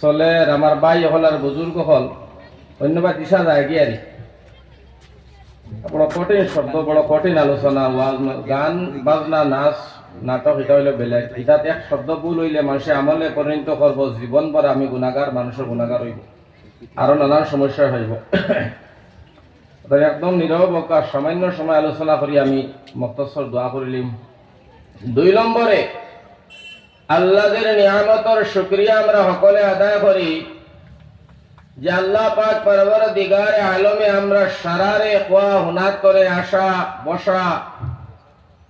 চলের আমার বাই হল আর বুজুর্গ হল। ধন্যবাদ দিশা যায় গিয়ারি বড় কঠিন শব্দ, বড় কঠিন আলোচনা গান, বাজনা, নাচ, নাটক, এটা হইলে বেলেগ। এটাতে এক শব্দ ভুল হইলে মানুষে আমলে পরিণত করব, জীবন পর আমি গুণাগার মানুষের গুণাগার হইব। আরও নানান সমস্যা হইব। একদম নীরব সামান্য সময় আলোচনা করি আমি, মক্তসর দোয়া করিলিম। দুই নম্বরে আল্লাহদের নিয়ামতর শুক্রিয়া আমরা সকলে আদায় করি যে আল্লাহ পাক পরবর দিগারে আলমে আমরা সারারে খোয়া হুনাত করে আসা, বসা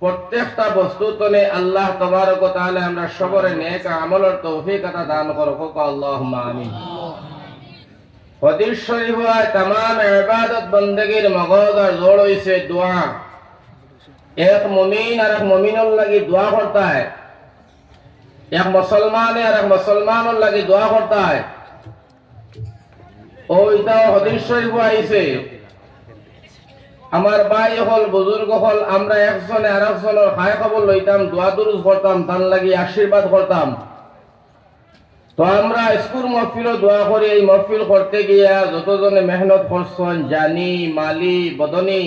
প্রত্যেকটা বস্তু তলে আল্লাহ তবারক তাহলে আমরা সবরে নেক আমলের তৌফিক আতা দান করো আল্লাহ আমিন। হদিস শরীফ হয় তাম ইবাদত বন্দগির মগজ আর জোড় হইছে দোয়া। এক মুমিন আর এক মুমিনের লাগি দোয়া করতা হয় এক মুসলমান, আর এক মুসলমানের লাগি দোয়া করতা হয় ও এটা হদিস আইছে আমার ভাই হল বুজুর্গ হল, আমরা একজনে আর একজনের খায় খবর লইতাম দোয়া দুরুজ করতাম তার লাগি আশীর্বাদ করতাম তো আমরা স্কুল মহফিল দোয়া করি এই মহফিল করতে গিয়া যতজনে মেহনত করছেন জানি, মালি, বদনি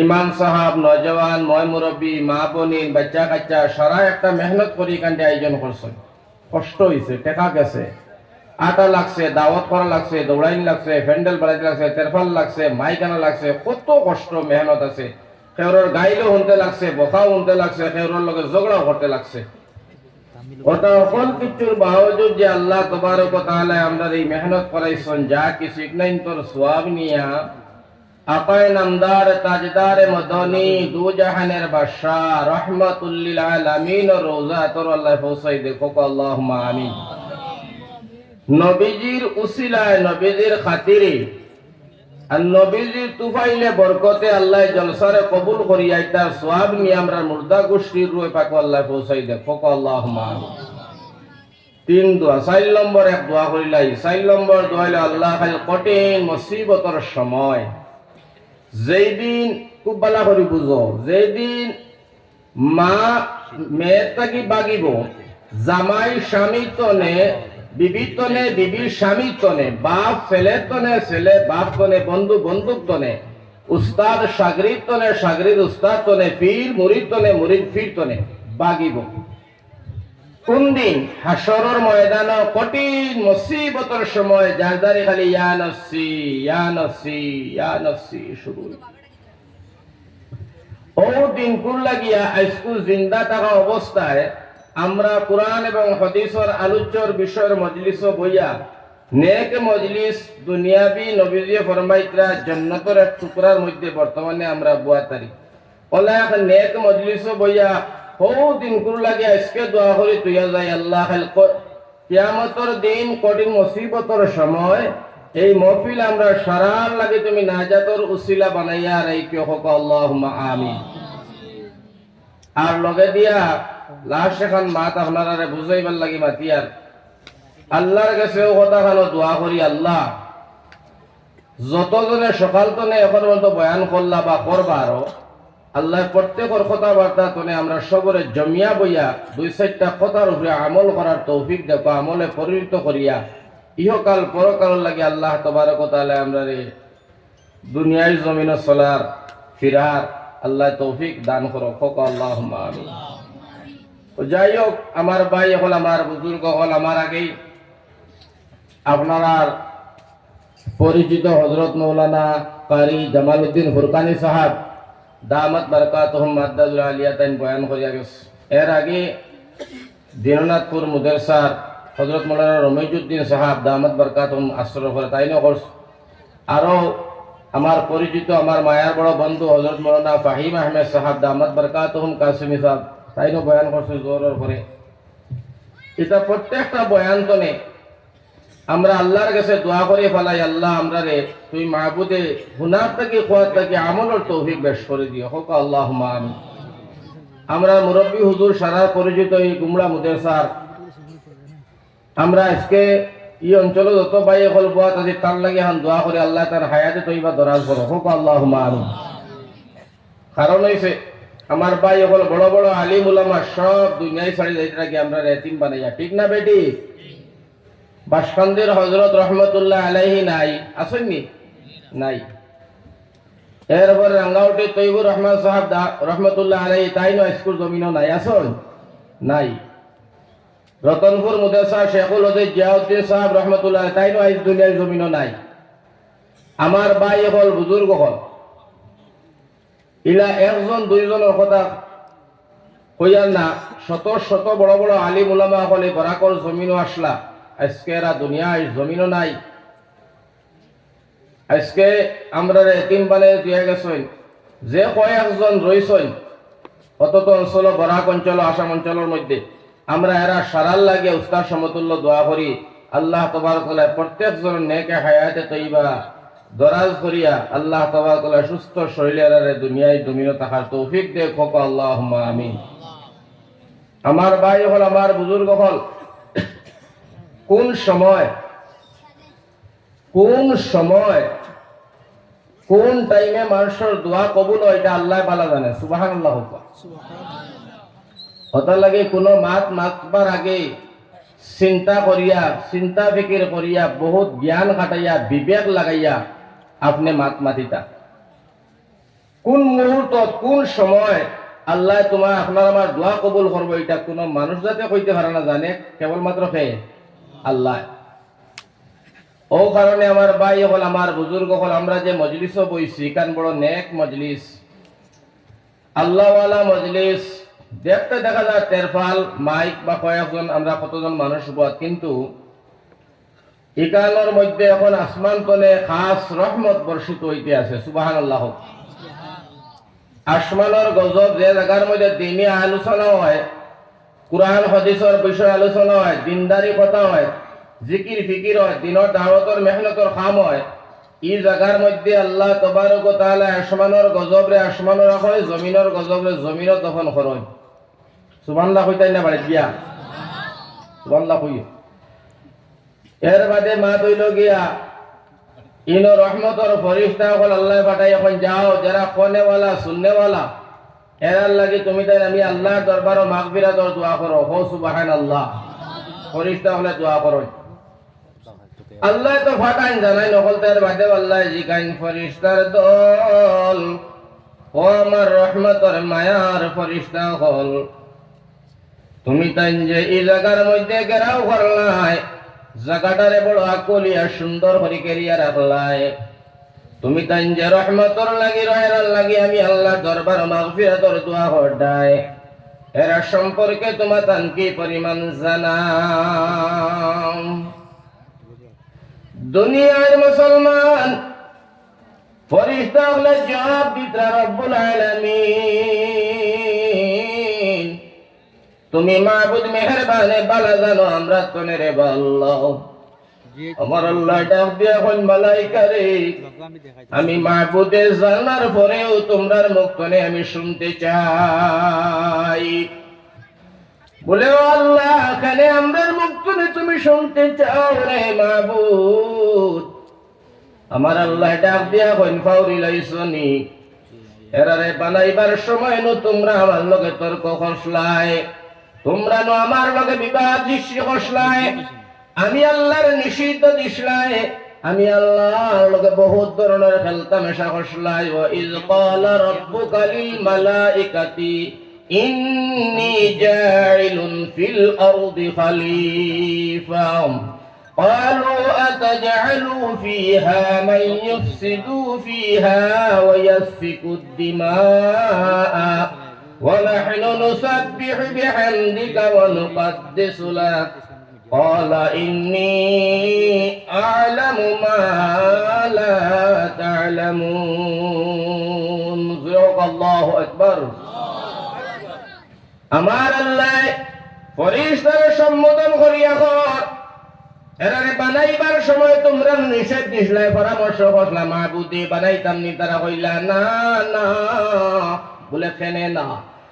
ইমাম সাহাব নজওয়ান ময় মুরব্বী, মা বনির বাচ্চা কাচ্চা, সারা একটা মেহনত করি কান্ডে আয়োজন করছেন কষ্ট হয়েছে টেকা গেছে। আটা লাগছে, দাওয়াত করা লাগছে, দৌড়াইন লাগছে ফ্যান্ডেল বাড়াইতে লাগছে তেরফাল লাগছে, মাইকানা লাগছে, কত কষ্ট, মেহনত আছে। খেউরের গাইলেও শুনতে লাগছে, বকাও শুনতে লাগছে, খেউরের লগে ঝগড়াও করতে লাগছে। ওটা সকল কিছুর বাহজুদ যে আল্লাহ তবারক তাআলা আমরা এই মেহনত করাইছেন, যা কিছু ইকনাইন তোর সোয়াব নিয়া আপায় তাজদার মদনী দু জাহানের রহমাতুল্লিল আলামিন ও রোজা তোর আল্লাহ পৌঁছাই দেখো আল্লাহুম্মা আমিন। নবীজির উসিলায়, নবীজির খাতিরে, আর নবীজির তুফাইলে বরকতে আল্লাহ জলসারে কবুল করিয়াই তার সোয়াব নিয়ে আমরা মুর্দা গোষ্ঠীর রুয়ে পাকো আল্লাহ পৌঁছাই দেখো আল্লাহ তিন দোয়া, চার নম্বর এক দোয়া করিলাই চার নম্বর দোয়াইলে আল্লাহ কঠিন মুসিবতর সময়। যেই দিন খুব বালা করে বুঝো যেই মা মেয়ের থাকি বাগিব। জামাই স্বামী তনে বিবি তনে বিবির স্বামী তনে বাপ ছেলে তনে ছেলে বাপ তনে বন্ধু বন্ধুক তনে উস্তাদ সাগরিদ তনে সাগরিদ উস্তাদ তনে পীর মুরিদ তনে মুরিদ পীর তনে বাগিব। কোন দিন হাসরের ময়দান কঠিন মুসিবতর সময় জারদারি খালি ইয়া নফসি ইয়া নফসি ইয়া নফসি শুরু। ও দিন কুল লাগিয়া আইস্কুল জিন্দা থাকা অবস্থায় আমরা কোরআন এবং হদিসর আলোচ্যর বিষয়ের মজলিস বইয়া নেক মজলিস দুনিয়াবি নবীজি ফরমাইতরা জন্নতর এক টুকরার মধ্যে বর্তমানে আমরা বুয়া তারিখ ওলা নেক মজলিস বইয়া হৌ দিন কুল লাগে আজকে দোয়া করি, তুইয়া যাই আল্লাহ কিয়ামতর দিন কঠিন মুসিবতর সময় এই মহফিল আমরা সারার লাগে তুমি নাজাতর উসিলা বানাইয়া রাইকে হোক আল্লাহ আমিন। আর লগে দিয়া লাশ এখন মাত আপনারা বুঝাইবার লাগি মাতিয়ার আল্লাহর কাছেও কথা খানো দোয়া করি আল্লাহ। যতজনে সকাল তনে এখন বয়ান করলা বা করবা আরও আল্লাহ প্রত্যেকের কথাবার্তা তনে আমরা সবরে জমিয়া বইয়া দুই চারটা কথার উপরে আমল করার তৌফিক দেখো আমলে পরিণত করিয়া। ইহকাল পরকাল লাগে আল্লাহ তবারক তাআলা আমরা রে দুনিয়ায় জমিন চলার ফিরার আল্লাহ তৌফিক দান করো হোক আল্লাহ যাই হোক আমার ভাই হল, আমার বুজুর্গ হল, আমার আগেই আপনার পরিচিত হজরত মৌলানা কারি জামালউদ্দিন ফুরকানি সাহাব। দামত বরকাত মাদ্দাজুল আলিয়া তাইন বয়ান করিয়া গেছে এর আগে দীননাথপুর মুদেরসার হজরত মৌলানা রমেজুদ্দিন সাহাব দামত বরকাত আশ্রয় করে তাইনও করছে আরও আমার পরিচিত আমার মায়ার বড় বন্ধু হজরত মৌলানা ফাহিম আহমেদ সাহাব দামত বরকাত কাসিমি সাহাব তাইনও বয়ান করছে জোরের করে এটা প্রত্যেকটা বয়ান তনে আমরা আল্লাহর কাছে দোয়া করে ফেলাই, আল্লাহ আমরা রে তুই মাহবুদে হুনার থেকে খোয়ার থেকে আমলের তৌফিক বেশ করে দিও। হোক আল্লাহ আমি আমরা মুরব্বী হুজুর সারা পরিচিত এই গুমড়া মুদের স্যার আমরা আজকে এই অঞ্চলে যত ভাই হল বোয়া তাদের তার লাগে এখন দোয়া করে আল্লাহ তার হায়াতে তৈবা দরাজ করো। হোক আল্লাহ আমি কারণ হয়েছে আমার ভাই হল বড় বড় আলিম উলামা সব দুনিয়ায় ছাড়ি যাইতে রাখি আমরা রেতিম বানাইয়া। ঠিক না বেটি? বাসকান্দির হজরত রহমতুল্লাহ আলাইহি নাই। আসেননি? নাই। এরপরে রাঙ্গাউটি তৈবুর রহমান সাহেব রহমতুল্লাহ আলাইহি, তাই নয়, স্কুল জমিনও নাই। আসন? নাই। রতনপুর মুদেসা শেখুল হদিস জিয়াউদ্দিন সাহেব রহমতুল্লাহ তাই নয় দুনিয়ার জমিনও নাই। আমার ভাই হল বুজুর্গ হল। ইলা একজন, দুইজনের কথা কইয়ার না, শত শত বড় বড় আলিম উলামা হলে বরাকর জমিনও আসলা। আজকে এরা দুনিয়ায় জমিনও নাই। আজকে আমরা এতিম বানে দিয়ে গেছেন যে কয়েকজন রয়েছেন অতত অঞ্চল বরাক অঞ্চল, আসাম অঞ্চলের মধ্যে। আমরা এরা সারাল লাগে উস্তাদ সমতুল্য দোয়া করি। আল্লাহ তবরকলা প্রত্যেকজন নেকে হায়াতে তৈবা, দরাজ করিয়া আল্লাহ তবরকলা সুস্থ শরীরের দুনিয়ায় জমিনে থাকার তৌফিক দে খোক আল্লাহ আমি আমার ভাই হল, আমার বুজুর্গ হল কোন সময়? কোন সময়? কোন টাইমে মানুষের দোয়া কবুল হয়, এটা আল্লাহ বালা জানে। সুবাহান আল্লাহ হতার লাগে কোনো মাত মাতবার আগে চিন্তা করিয়া, চিন্তা ফিকির করিয়া, বহুত জ্ঞান খাটাইয়া, বিবেক লাগাইয়া আপনি মাত মাতিতা। কোন মুহূর্তত, কোন সময় আল্লাহ তোমার আপনার আমার দোয়া কবুল করব এটা কোনো মানুষ যাতে কইতে পারে না জানে কেবলমাত্র কে আল্লাহ। ও কারণে আমার ভাই হল, আমার বুজুর্গ হল, আমরা যে মজলিসও বইছি কান বড় নেক মজলিস। আল্লাহওয়ালা মজলিস। দেখতে দেখা যায় তেরফাল মাইক বা কয়েকজন, আমরা কতজন মানুষ হব কিন্তু ইকানোর মধ্যে এখন আসমান তলে খাস রহমত বর্ষিত হইতে আছে সুবাহান আল্লাহ আসমানের গজব যে জায়গার মধ্যে দিনী আলোচনা হয় কোরআন, হদিসর বিষয় আলোচনা হয়, দিনদারি কথা হয়, জিকির, ফিকির হয় দিনের দাওয়াতর মেহনতর খাম হয়। ই জায়গার মধ্যে আল্লাহ তবারক তাহলে আসমানের গজবরে আসমানের হয় জমিনের গজবরে জমিনত দফন করয় সুবান্লা কইতাই না বাড়ি গিয়া সুবান্লা কই। এর বাদে মা তৈল গিয়া ইন রহমতর ফরিস্তা হল আল্লাহ পাঠাই এখন যাও যারা কনেওয়ালা শুননেওয়ালা এরার লাগি তুমি তাই আমি আল্লাহর দরবার ও মাগবিরাতর দোয়া করো। হো সুবাহান আল্লাহ ফরিস্তা হলে দোয়া করো। আল্লাহ তো ফাটাইন জানাই, নকল তার বাদে আল্লাহ জিকাইন ফরিস্তার দল। ও আমার রহমতর মায়ার ফরিস্তা হল। তুমি তাই যে এই জায়গার মধ্যে গেরাও করলাই, জায়গাটারে বড় আকলিয়া সুন্দর করে কেরিয়া রাখলাই। তুমি তাই যে রহমতর লাগি, রহেরার লাগি, আমি আল্লাহ দরবার মাগফিরাতর দোয়া হডাই এরা সম্পর্কে তোমার তান কি পরিমাণ জানাম দুনিয়ার মুসলমান, ফরিস্তা জবাব দিতা রব্বুল আলামিন। তুমি মাহবুদ মেহরবানে বালা জানো, আমরা তনে রে বাল্লাহ। আমার আল্লাহ ডাক দিয়া কোন মালাইকা রে আমি মাহবুদে জানার পরেও তোমরার মুক্তনে আমি শুনতে চাই। বলে আল্লাহ আমরার তুমি শুনতে চাও রে মাহবুদ আমার আল্লাহ ডাক দিয়া কইন ফাউরি লাইছনি এরারে বানাইবার সময় নো তোমরা আমার লগে তর্ক খসলাই তোমরা নো আমার লগে বিবাদ দৃষ্টি খসলাই আমি আল্লাহর নিষিদ্ধ দিসলাই আমি আল্লাহর লগে বহুত ধরনের খেলতামেশা খসলাই ও ইজ ক্বালা রাব্বুকা লিল মালাইকাতি ইন্নী জাইলুন ফিল আরদি খলিফা قالوا أتجعل فيها من يفسد فيها ويسفك الدماء ونحن نسبح بحمدك ونقدس لك قال إني أعلم ما لا تعلمون ذوق الله أكبر আমার আল্লাহ ফরিস্তার সম্বোধন করিয়া কর এরারে বানাইবার সময় তোমরা নিষেধ নিসলাই পরামর্শ করলা মাহবুদি বানাইতাম নি তারা কইলা না না বলে ফেনে না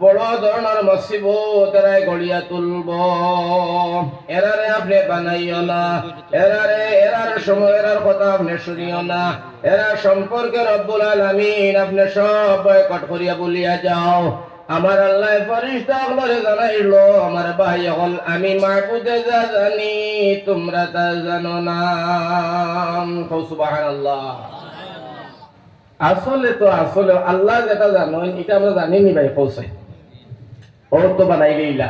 বড় ধরনের মসিবত এরাই গড়িয়া তুলব। এরারে আপনি বানাইও না, এরারে, এরার সময় এরার কথা আপনি শুনিও না। এরা সম্পর্কে রব্বুল আলামিন আপনি সব বয়কট করিয়া বলিয়া যাও। আমার আল্লাহ ফরিস্তা জানাইলো, আমার ভাই হল আমি মাহবুদে যা জানি, তোমরা তা জানো না। সুবহানাল্লাহ। আসলে তো আসলে আল্লাহ যেটা জানো এটা আমরা জানিনি ভাই পৌঁছাই ও তো বানাই গেইলা।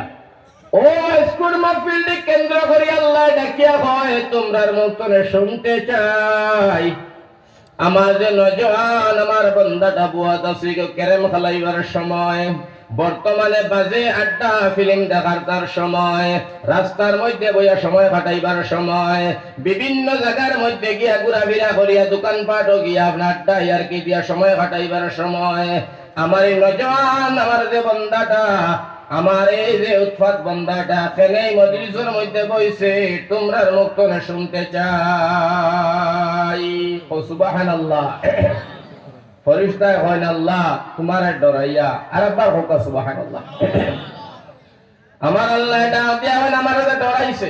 ও স্কুল মাহফিলটি কেন্দ্র করে আল্লাহ ডাকিয়া হয় তোমরার মতনে শুনতে চাই। আমার যে নজওয়ান, আমার কেরেম খেলাইবার সময়। বর্তমানে বাজে আড্ডা, ফিল্ম দেখার তার সময়। রাস্তার মধ্যে বইয়া সময় কাটাইবার সময়। বিভিন্ন জায়গার মধ্যে গিয়া ঘুরাফিরা করিয়া দোকানপাটও গিয়া আপনার আড্ডা ইয়ার কি দিয়া সময় কাটাইবার সময়। আমার এই নজওয়ান, আমার যে বন্দাটা, আমার এই যে উৎপাত বন্দাটা কেনে মজলিসের মধ্যে বইছে, তোমরার মুক্ত না শুনতে চাই। ও সুবাহান আল্লাহ ফরিস্তায় হয় না আল্লাহ, তোমার ডরাইয়া। আর একবার হোক সুবাহান আল্লাহ আমার আল্লাহ এটা দিয়া হয় আমার এটা ডরাইছে।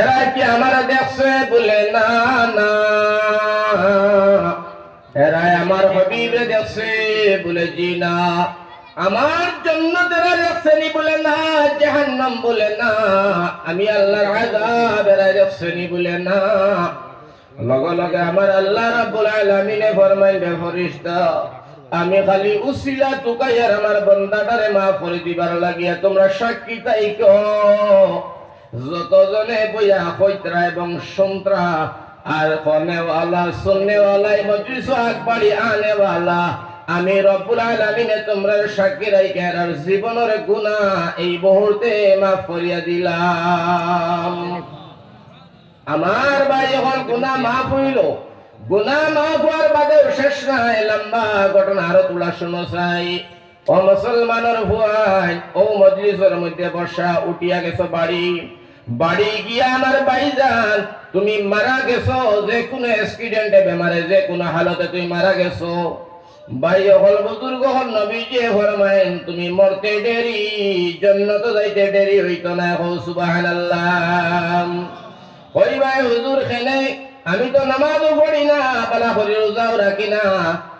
এরা কি আমার দেখছে বলে না না। এরা আমার হবিবে দেখছে। বলে জি আমার জন্য তারা দেখছেনি বলে না, জাহান্নাম বলে না, আমি আল্লাহর আযাব এরা বলে না। লগে লগে আমার আল্লাহ রাব্বুল আলামিনে ফরমাইবে ফরিশতা আমি খালি উসিলা তুকাইয়ার আমার বন্দাটারে মাফ করে দিবার লাগিয়া তোমরা সাক্ষী তাই যতজনে বইয়া হইতরা এবং সন্ত্রা, আর কনেওয়ালা শুননেওয়ালাই মজলিস আকবাড়ি আনেওয়ালা আমি রব্বুল আলামিনে তোমরা সাক্ষী রাইকে আর জীবনের গুনাহ এই মুহূর্তে মাফ করিয়া দিলাম। আমার ভাই যখন গুনাহ মাফ হইল। গুনাহ মাফ হওয়ার বাদে শেষ নাই, লম্বা ঘটনা আরও তোলা শুনো চাই ও মুসলমানের ভুয়াই ও মজলিসের মধ্যে বসা, উঠিয়া গেছো বাড়ি। বাড়ি গিয়া আমার ভাইজান, তুমি মারা গেছো, যে কোনো অ্যাক্সিডেন্টে বেমারে যে কোনো হালতে তুমি মারা গেছো। ভাই তুমি মরতে দেরি যাইতে দেরি না, হো ভাই, হুজুর আমি তো নামাজও পড়ি না করি রোজাও রাখি না।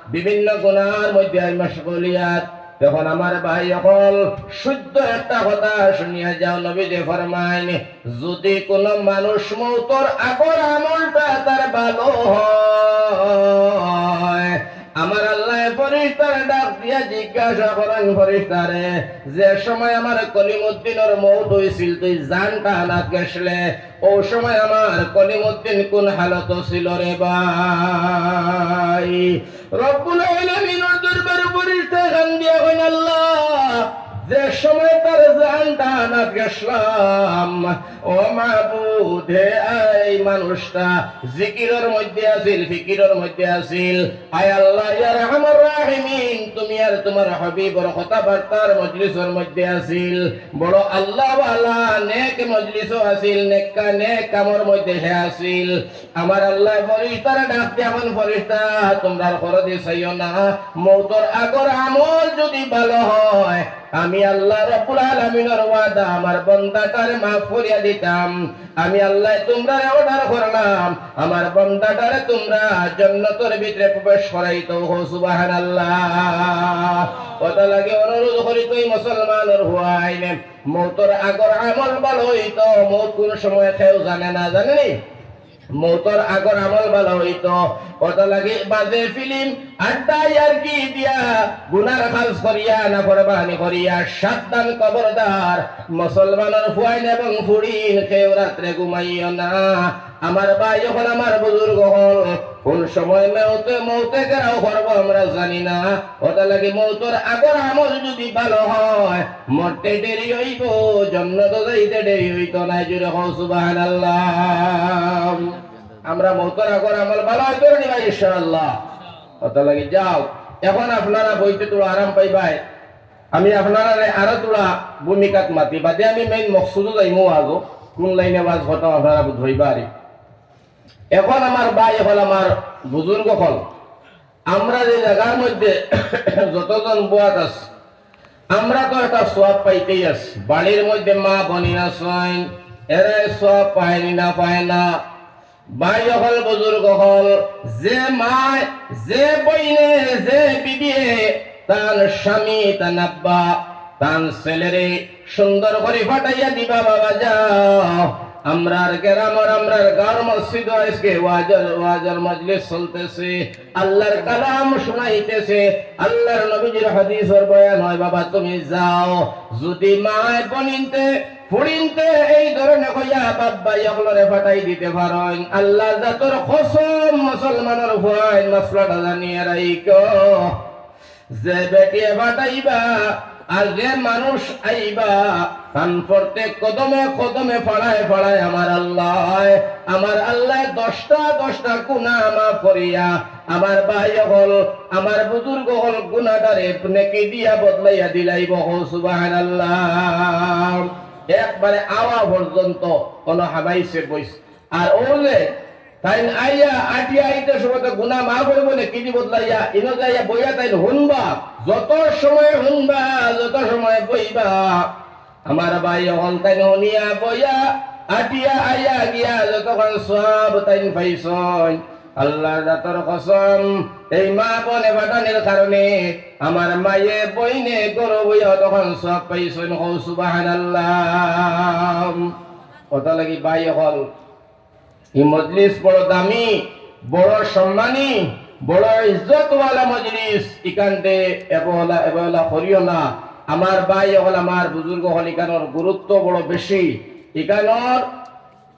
বিভিন্ন গুনার মধ্যে আমি মশগুলিয়াত। তখন আমার ভাই, অকল শুদ্ধ একটা কথা শুনিয়া যাও নবী যে ফরমাইন যদি কোন মানুষ মৌতর আগর আমলটা তার ভালো হয় আমার আল্লাহ ফরিস্তার ডাক দিয়া জিজ্ঞাসা করেন ফরিস্তারে, যে সময় আমার কলিমুদ্দিনের মৌত হয়েছিল তুই জানটা হালাত গেছলে ও সময় আমার কলিমুদ্দিন কোন হালত ছিল রে ভাই? রব্বুল আলামিনের দরবারে ফরিস্তা গান দিয়া আল্লাহ যে সময় তার জানটা আনাত গেছলাম ও মাহবুদ হে এই মানুষটা জিকিরের মধ্যে আছিল ফিকিরের মধ্যে আছিল আয় আল্লাহ, ইয়া রহমান রাহিমিন, তুমি আর তোমার হাবিবর কথাবার্তার মজলিসের মধ্যে আছিল বড় আল্লাহ ওয়ালা নেক মজলিসও আছিল নেকা নেক কামর মধ্যে হে আছিল আমার আল্লাহ ফরিস্তার ডাক যেমন ফরিস্তা, তোমরা খরদে চাইও না। মৌতর আগর আমল যদি ভালো হয় আমি আল্লাহ রব্বুল আলামিনের ওয়াদা, আমার বান্দাটারে মাফ করিয়া দিতাম। আমি আল্লাহ তোমরা অর্ডার করলাম। আমার বান্দাটারে তোমরা জান্নাতের ভিতরে প্রবেশ করাইতো হো, সুবহানাল্লাহ। কথা লাগে অনুরোধ করি তুই মুসলমানের হুয়াইনে। মৌতর আগর আমল ভালো হইতো মৌত কোন সময় কেউ জানে না, জানেনি? মৌতর আগর আমল ভালো হইতো। কত লাগে বাজে ফিল্ম আড্ডা আর কি দিয়া গুনার খালস করিয়া না কোরবানি করিয়া সাবধান খবরদার মুসলমানের ফুয়াইন এবং ফুড়িন কেউ রাত্রে ঘুমাইও না। আমার ভাই যখন আমার বুজুর্গ হল কোন সময় মেউতে মৌতে কেরাও করব আমরা জানি না। ওটা লাগে মৌতর আগর আমল যদি ভালো হয়, মরতে দেরি হইব জন্ম তো যাইতে দেরি হইতো না। জুড়ে হও সুবহানাল্লাহ। আমরা মৌতর আগর আমল ভালো হইতো নি ভাই ইনশাআল্লাহ। ওটা লাগে, যাও। এখন আপনারা বইতে তো আরাম পাইবাই। আমি আপনারা আরও তোলা ভূমিকাত মাতি। বাদে আমি মেইন মকসুদও যাইমো আজো কোন লাইনে বাজ ঘটাও আপনারা ধরিবা আরে। এখন আমার ভাই হল আমার বুজুর্গ হল। আমরা যে জায়গার মধ্যে যতজন বুয়াত আছে, আমরা তো একটা সোয়াব পাইতেই আছি। বাড়ির মধ্যে মা বনিনা সইন এরা সোয়াব পায়নি না পায় না। ভাই হল বুজুর্গ হল যে মায় যে বইনে, যে বিবিয়ে, তার স্বামী আব্বা, তার ছেলেরে সুন্দর করে ফাটাইয়া দিবা, বাবা, যাও। আমরার গ্রামর, আমরার গাঁর মসজিদ আজকে ওয়াজার ওয়াজার চলতেছে। আল্লাহর কালাম শোনাইতেছে। আল্লাহর নবীজির হাদিসের বয়ান হয়, বাবা, তুমি যাও। যদি মায় বনিনতে ফুড়িনতে এই ধরনের কইয়া বাব্বা ইয়াগুলোরে ফাটাই দিতে পারেন। আল্লাহ জাতর কসম মুসলমানের ভয় মসলাটা জানিয়ে রাইকো যে বেটিয়ে বাটাইবা আর যে মানুষ আইবা কান প্রত্যেক কদমে কদমে ফড়ায় ফড়ায় আমার আল্লাহ আমার আল্লাহ দশটা দশটা গুণা মা করিয়া, আমার ভাই হল আমার বুজুর্গ হল গুণাটারে নেকি দিয়া বদলাইয়া দিলাই বহ সুবাহান আল্লাহ একবারে আওয়া পর্যন্ত কোন হাবাইছে বইস। আর ও যে তাই আইয়া আটি আইতে সময় গুনা মা করব না কিনি বদলাইয়া ইনো যাইয়া বইয়া তাই হুনবা, যত সময় হুনবা, যত সময় বইবা। আমার ভাই হল তাই হুনিয়া বইয়া, আটিয়া আইয়া গিয়া যতক্ষণ সব তাই পাইছন আল্লাহ জাতর কসম, এই মা বনে বাটানের কারণে আমার মায়ে বইনে গরু বইয়া তখন সব পাইছন হৌ সুবাহান আল্লাহ কথা লাগি বাই হল এই মজলিস বড় দামি, বড় সম্মানী, বড় ইজ্জতওয়ালা মজলিস ইকান্তে এবলা এবলা করিও না। আমার ভাই হল, আমার বুজুর্গ হল ইকানোর গুরুত্ব বড় বেশি ইকানোর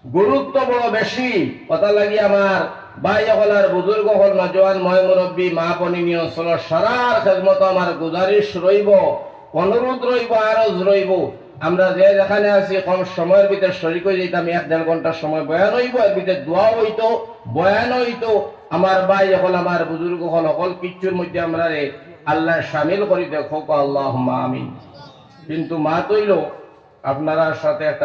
গুরুত্ব বড় বেশি। কথা লাগি আমার ভাই বুজুর্গ হল নজওয়ান ময় মুরব্বী, মা পনিনি অঞ্চলের সারার খেদমত আমার গুজারিশ রইব অনুরোধ রইব আরজ রইব আমরা যে যেখানে আছি, কম সময়ের ভিতরে শরীর করে যেতাম এক দেড় ঘণ্টার সময় বয়ান হইব, এর ভিতরে দোয়া হইতো, বয়ান হইতো। আমার ভাই হল আমার বুজুর্গ হল সকল কিচ্ছুর মধ্যে আমরা রে আল্লাহ সামিল করি দেখো আল্লাহ আমি কিন্তু মা তৈল, আপনার সাথে একটা